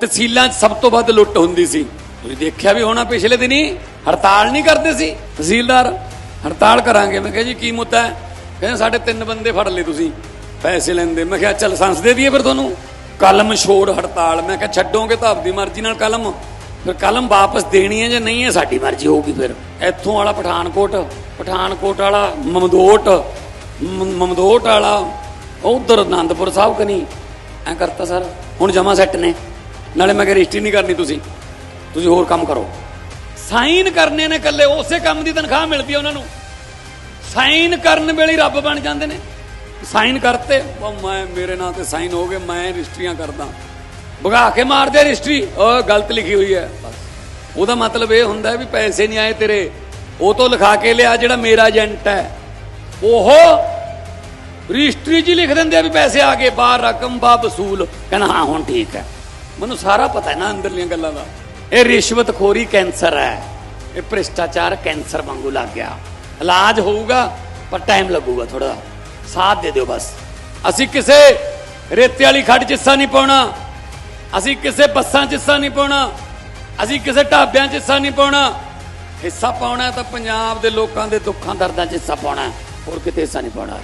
ਤਹਿਸੀਲਾਂ 'ਚ ਸਭ ਤੋਂ ਵੱਧ ਲੁੱਟ ਹੁੰਦੀ ਸੀ। ਤੁਸੀਂ ਦੇਖਿਆ ਵੀ ਹੋਣਾ ਪਿਛਲੇ ਦਿਨੀ, ਹੜਤਾਲ ਨਹੀਂ ਕਰਦੇ ਸੀ ਤਹਿਸੀਲਦਾਰ। ਹੜਤਾਲ ਕਰਾਂਗੇ। ਮੈਂ ਕਿਹਾ ਜੀ, ਕੀ ਮੁੱਦਾ ਹੈ? ਕਹਿੰਦੇ ਸਾਡੇ ਤਿੰਨ ਬੰਦੇ ਫੜ ਲਏ ਤੁਸੀਂ, ਪੈਸੇ ਲੈਂਦੇ। ਮੈਂ ਕਿਹਾ, ਚੱਲ ਸੰਸ ਦੇ ਦਈਏ ਫਿਰ ਤੁਹਾਨੂੰ। ਕਲਮ ਛੋੜ ਹੜਤਾਲ। ਮੈਂ ਕਿਹਾ, ਛੱਡੋਗੇ ਤਾਂ ਆਪਦੀ ਮਰਜ਼ੀ ਨਾਲ ਕਲਮ। ਫਿਰ ਕਲਮ ਵਾਪਸ ਦੇਣੀ ਹੈ ਜਾਂ ਨਹੀਂ ਹੈ, ਸਾਡੀ ਮਰਜ਼ੀ ਹੋਊਗੀ ਫਿਰ। ਇੱਥੋਂ ਵਾਲਾ ਪਠਾਨਕੋਟ ਪਠਾਨਕੋਟ ਵਾਲਾ ਮਮਦੋਟ ਮਮਦੋਟ ਵਾਲਾ, ਉਧਰ ਆਨੰਦਪੁਰ ਸਾਹਿਬ ਕਨੀ। ਐ ਕਰਤਾ ਸਰ। ਹੁਣ ਜਮਾ ਸੈੱਟ ਨੇ। ਨਾਲੇ ਮੈਂ ਕਿਹਾ ਰਜਿਸਟਰੀ ਨਹੀਂ ਕਰਨੀ ਤੁਸੀਂ। ਤੁਸੀਂ ਹੋਰ ਕੰਮ ਕਰੋ। ਸਾਈਨ ਕਰਨੇ ਨੇ ਕੱਲੇ ਉਸੇ ਕੰਮ ਦੀ ਤਨਖਾਹ ਮਿਲਦੀ ਹੈ ਉਹਨਾਂ ਨੂੰ। ਸਾਈਨ ਕਰਨ ਵੇਲੇ ਰੱਬ ਬਣ ਜਾਂਦੇ ਨੇ। ਸਾਈਨ ਕਰਤੇ, ਉਹ ਮੈਂ, ਮੇਰੇ ਨਾਂ ਤੇ ਸਾਈਨ ਹੋ ਗਏ, ਮੈਂ ਰਜਿਸਟਰੀਆਂ ਕਰਦਾ। ਭਗਾ ਕੇ ਮਾਰਦੇ ਰਜਿਸਟਰੀ, ਉਹ ਗਲਤ ਲਿਖੀ ਹੋਈ ਹੈ। ਉਹਦਾ ਮਤਲਬ ਇਹ ਹੁੰਦਾ ਵੀ ਪੈਸੇ ਨਹੀਂ ਆਏ ਤੇਰੇ। ਉਹ ਤੋਂ ਲਿਖਾ ਕੇ ਲਿਆ ਜਿਹੜਾ ਮੇਰਾ ਏਜੰਟ ਹੈ। ਉਹ ਰਜਿਸਟਰੀ 'ਚ ਹੀ ਲਿਖ ਦਿੰਦੇ ਆ ਵੀ ਪੈਸੇ ਆ ਗਏ, ਬਾਹਰ ਰਕਮ ਬਾ ਵਸੂਲ। ਕਹਿੰਦਾ, ਹਾਂ, ਹੁਣ ਠੀਕ ਹੈ। ਮੈਨੂੰ ਸਾਰਾ ਪਤਾ ਹੈ ਨਾ ਅੰਦਰਲੀਆਂ ਗੱਲਾਂ ਦਾ। ਇਹ ਰਿਸ਼ਵਤਖੋਰੀ ਕੈਂਸਰ ਹੈ। ਇਹ ਭ੍ਰਿਸ਼ਟਾਚਾਰ ਕੈਂਸਰ ਵਾਂਗੂ ਲੱਗ ਗਿਆ। ਇਲਾਜ ਹੋਊਗਾ, ਪਰ ਟਾਈਮ ਲੱਗੂਗਾ ਥੋੜਾ ਸਾਥ ਦੇ ਦਿਓ ਬਸ। ਅਸੀਂ ਕਿਸੇ ਰੇਤੇ ਵਾਲੀ ਖੱਡ 'ਚ ਹਿੱਸਾ ਨਹੀਂ ਪਾਉਣਾ। ਅਸੀਂ ਕਿਸੇ ਬੱਸਾਂ 'ਚ ਹਿੱਸਾ ਨਹੀਂ ਪਾਉਣਾ। ਅਸੀਂ ਕਿਸੇ ਢਾਬਿਆਂ 'ਚ ਹਿੱਸਾ ਨਹੀਂ ਪਾਉਣਾ। ਹਿੱਸਾ ਪਾਉਣਾ ਤਾਂ ਪੰਜਾਬ ਦੇ ਲੋਕਾਂ ਦੇ ਦੁੱਖਾਂ ਦਰਦਾਂ 'ਚ ਹਿੱਸਾ ਪਾਉਣਾ। ਹੋਰ ਕਿਤੇ ਹਿੱਸਾ ਨਹੀਂ ਪਾਉਣਾ।